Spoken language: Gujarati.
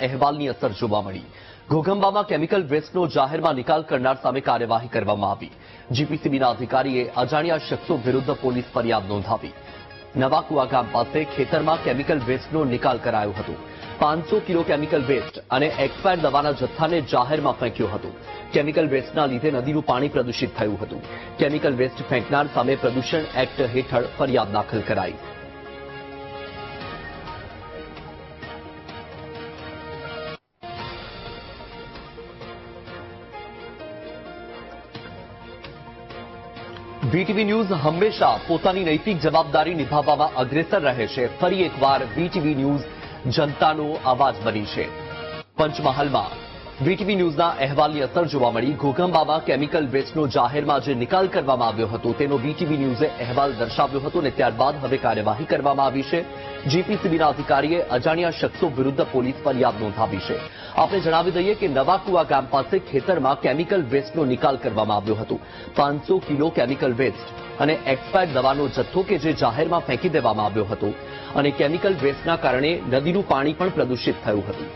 અહેવાલની અસર જોવા મળી. ઘોઘંબામાં કેમિકલ વેસ્ટનો જાહેરમાં નિકાલ કરનાર સામે કાર્યવાહી કરવામાં આવી. જીપીસીબીના અધિકારીએ અજાણ્યા શખ્સો વિરુદ્ધ પોલીસ ફરિયાદ નોંધાવી. નવાકુવા ગામ પાસે ખેતરમાં કેમિકલ વેસ્ટનો નિકાલ કરાયો હતો. પાંચસો કિલો કેમિકલ વેસ્ટ અને એક્સપાયર દવાના જથ્થાને જાહેરમાં ફેંક્યો હતો. કેમિકલ વેસ્ટના લીધે નદીનું પાણી પ્રદૂષિત થયું હતું. કેમિકલ વેસ્ટ ફેંકનાર સામે પ્રદૂષણ એક્ટ હેઠળ ફરિયાદ દાખલ કરાઈ. વીટીવી ન્યૂઝ હંમેશા પોતાની નૈતિક જવાબદારી નિભાવવામાં અગ્રેસર રહે છે. ફરી એકવાર બીટીવી ન્યૂઝ જનતાનો અવાજ બની છે. પંચમહાલમાં વીટીવી ન્યૂઝના અહેવાલની અસર જોવા મળી. ઘોઘંબામાં કેમિકલ વેસ્ટનો જાહેરમાં જે નિકાલ કરવામાં આવ્યો હતો, તેનો વીટીવી ન્યૂઝે અહેવાલ દર્શાવ્યો હતો અને ત્યારબાદ હવે કાર્યવાહી કરવામાં આવી છે. જીપીસીબીના અધિકારીએ અજાણ્યા શખ્સો વિરુદ્ધ પોલીસ ફરિયાદ નોંધાવી છે. આપણે જણાવી દઈએ કે નવાકુવા ગામ પાસે ખેતરમાં કેમિકલ વેસ્ટનો નિકાલ કરવામાં આવ્યો હતો. પાંચસો કિલો કેમિકલ વેસ્ટ અને એક્સપાયર દવાનો જથ્થો કે જે જાહેરમાં ફેંકી દેવામાં આવ્યો હતો અને કેમિકલ વેસ્ટના કારણે નદીનું પાણી પણ પ્રદૂષિત થયું હતું.